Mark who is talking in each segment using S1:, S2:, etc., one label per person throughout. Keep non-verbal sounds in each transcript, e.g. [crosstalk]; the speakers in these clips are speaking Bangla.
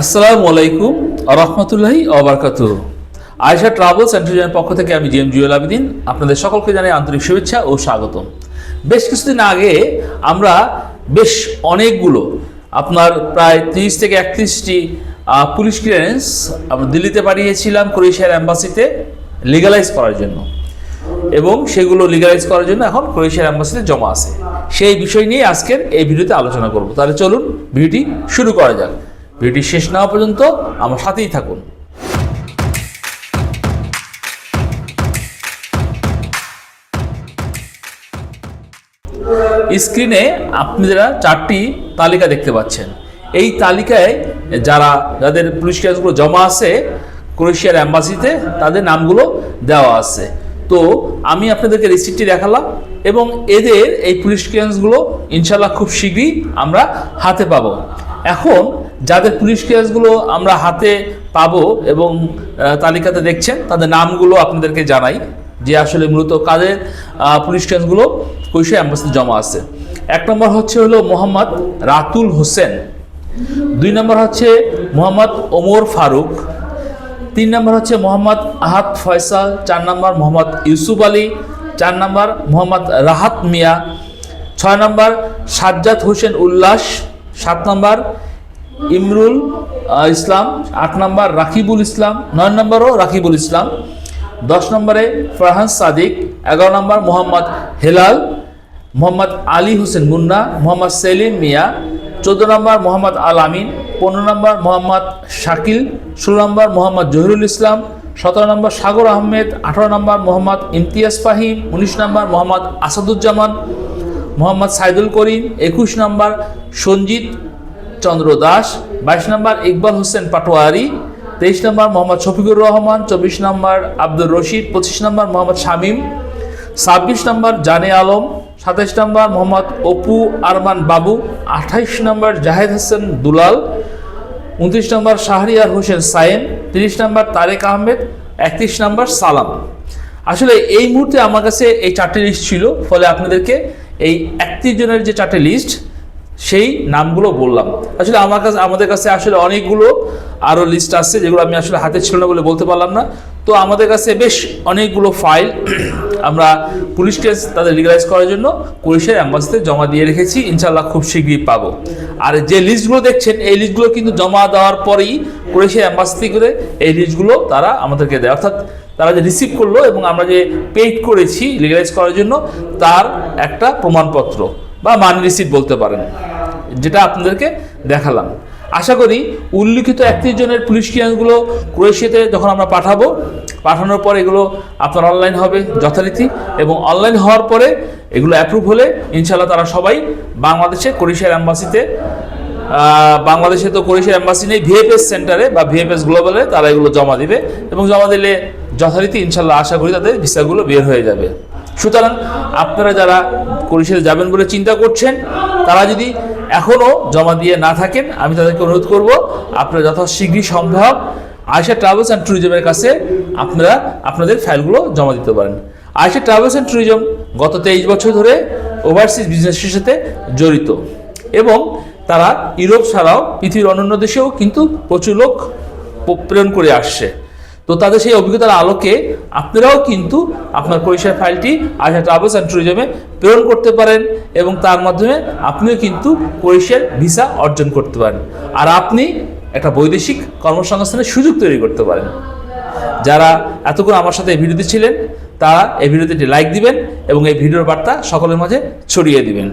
S1: আসসালামু আলাইকুম রহমতুল্লাহি অবরকাত আয়সা ট্রাভেলস অ্যান্ড পক্ষ থেকে আমি জি এম জুয়েল আবিদিন, আপনাদের সকলকে জানাই আন্তরিক শুভেচ্ছা ও স্বাগতম। বেশ কিছুদিন আগে আমরা বেশ অনেকগুলো, আপনার প্রায় তিরিশ থেকে একত্রিশটি পুলিশ ক্লিয়ারেন্স আমরা দিল্লিতে পাঠিয়েছিলাম ক্রোয়েশিয়ার অ্যাম্বাসিতে লিগালাইজ করার জন্য। এবং সেগুলো লিগালাইজ করার জন্য এখন ক্রোয়েশিয়ার অ্যাম্বাসিতে জমা আছে। সেই বিষয় নিয়ে আজকের এই ভিডিওতে আলোচনা করব। তাহলে চলুন ভিডিওটি শুরু করা যাক। ভিডিওটি শেষ না পর্যন্ত আমার সাথেই থাকুন। স্ক্রিনে আপনারা চারটি তালিকা দেখতে পাচ্ছেন। এই তালিকায় যারা, যাদের পুলিশ কেসগুলো জমা আছে, ক্রোয়েশিয়ার অ্যাম্বাসিতে, তাদের নামগুলো দেওয়া আছে। তো আমি আপনাদেরকে রিসিপ্টটি দেখালাম এবং এদের এই পুলিশ ক্লিয়ারেন্সগুলো ইনশাল্লাহ খুব শীঘ্রই আমরা হাতে পাবো। এখন যাদের পুলিশ কেসগুলো আমরা হাতে পাবো এবং তালিকাতে দেখছেন, তাদের নামগুলো আপনাদেরকে জানাই যে আসলে মূলত কাদের পুলিশ কেসগুলো কৈশা অ্যাম্বাসিতে জমা আছে। এক নম্বর হচ্ছে হলো মোহাম্মদ রাতুল হোসেন। দুই নম্বর হচ্ছে মোহাম্মদ ওমর ফারুক। তিন নম্বর হচ্ছে মোহাম্মদ আহাত ফয়সাল। চার নম্বর মোহাম্মদ ইউসুফ আলী। চার নম্বর মোহাম্মদ রাহাত মিয়া। ছয় নম্বর সাজ্জাদ হোসেন উল্লাস। সাত নম্বর ইমরুল ইসলাম, আট নম্বর রাকিবুল ইসলাম, নয় নম্বরও রাকিবুল ইসলাম, দশ নম্বরে ফরহান সাদিক, এগারো নম্বর মোহাম্মদ হেলাল, মোহাম্মদ আলী হোসেন মুন্না, মোহাম্মদ সেলিম মিয়া, চোদ্দ নম্বর মোহাম্মদ আল আমিন, পনেরো নম্বর মোহাম্মদ শাকিল, ষোলো নম্বর মোহাম্মদ জহিরুল ইসলাম, সতেরো নম্বর সাগর আহমেদ, আঠারো নম্বর মোহাম্মদ ইমতিয়াজ ফাহিম, উনিশ নম্বর মোহাম্মদ আসাদুজ্জামান, মোহাম্মদ সাইদুল করিম, একুশ নম্বর সঞ্জিত চন্দ্র দাস, বাইশ নম্বর ইকবাল হোসেন পাটোয়ারি, তেইশ নম্বর মোহাম্মদ শফিকুর রহমান, চব্বিশ নম্বর আব্দুর রশিদ, পঁচিশ নম্বর মোহাম্মদ শামীম, ছাব্বিশ নম্বর জানে আলম, সাতাইশ নম্বর মোহাম্মদ অপু আরমান বাবু, আঠাইশ নম্বর জাহেদ হোসেন দুলাল, উনত্রিশ নম্বর শাহরিয়ার হোসেন সায়েম, তিরিশ নম্বর তারেক আহমেদ, একত্রিশ নম্বর সালাম। আসলে এই মুহূর্তে আমার কাছে এই চারটি লিস্ট ছিল, ফলে আপনাদেরকে এই একত্রিশ জনের যে চারটে লিস্ট সেই নামগুলো বললাম। আসলে আমার কাছে আমাদের কাছে আসলে অনেকগুলো আরও লিস্ট আছে যেগুলো আমি আসলে হাতে ছিল না বলে বলতে পারলাম না। তো আমাদের কাছে বেশ অনেকগুলো ফাইল [clears throat] আমরা পুলিশ কেস তাদের লিগালাইজ করার জন্য পুলিশের অ্যাম্বাসিতে জমা দিয়ে রেখেছি। ইনশাল্লাহ খুব শীঘ্রই পাবো। আর যে লিস্টগুলো দেখছেন, এই লিস্টগুলো কিন্তু জমা দেওয়ার পরেই পুলিশের অ্যাম্বাসিতে করে এই লিস্টগুলো তারা আমাদেরকে দেয়। অর্থাৎ তারা যে রিসিভ করল এবং আমরা যে পেইড করেছি লিগালাইজ করার জন্য, তার একটা প্রমাণপত্র। বা মানি রিসিপ্ট বলতে পারেন, যেটা আপনাদেরকে দেখালাম। আশা করি উল্লিখিত একত্রিশ জনের পুলিশ ক্লিয়ারেন্সগুলো ক্রোয়েশিয়াতে যখন আমরা পাঠাবো, পাঠানোর পর এগুলো আপনার অনলাইন হবে যথারীতি এবং অনলাইন হওয়ার পরে এগুলো অ্যাপ্রুভ হলে ইনশাল্লাহ তারা সবাই বাংলাদেশে ক্রোয়েশিয়ার অ্যাম্বাসিতে বাংলাদেশে তো ক্রোয়েশিয়ার অ্যাম্বাসি নেই ভিএফএস সেন্টারে বা ভিএফএস গ্লোবালে তারা এগুলো জমা দিবে এবং জমা দিলে যথারীতি ইনশাল্লাহ আশা করি তাদের ভিসাগুলো বের হয়ে যাবে। সুতরাং আপনারা যারা ক্রোয়েশিয়াতে যাবেন বলে চিন্তা করছেন, তারা যদি এখনও জমা দিয়ে না থাকেন, আমি তাদেরকে অনুরোধ করব, আপনারা যথাশীঘ্রই সম্ভব আয়সা ট্রাভেলস অ্যান্ড ট্যুরিজমের কাছে আপনারা আপনাদের ফাইলগুলো জমা দিতে পারেন। আয়সা ট্রাভেলস অ্যান্ড ট্যুরিজম গত তেইশ বছর ধরে ওভারসিজ বিজনেসের সাথে জড়িত এবং তারা ইউরোপ ছাড়াও পৃথিবীর অন্যান্য দেশেও কিন্তু প্রচুর লোক প্রেরণ করে আসছে। তো তাদের সেই অভিজ্ঞতার আলোকে আপনারাও কিন্তু আপনার পরিষেবা ফাইলটি আশা ট্রাভেলস অ্যান্ড ট্যুরিজমে প্রেরণ করতে পারেন এবং তার মাধ্যমে আপনিও কিন্তু পরিষের ভিসা অর্জন করতে পারেন। আর আপনি একটা বৈদেশিক কর্মসংস্থানের সুযোগ তৈরি করতে পারেন। যারা এতক্ষণ আমার সাথে এই ভিডিওতে ছিলেন, তারা এই ভিডিওতে একটি লাইক দিবেন এবং এই ভিডিওর বার্তা সকলের মাঝে ছড়িয়ে দিবেন।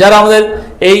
S1: যারা আমাদের এই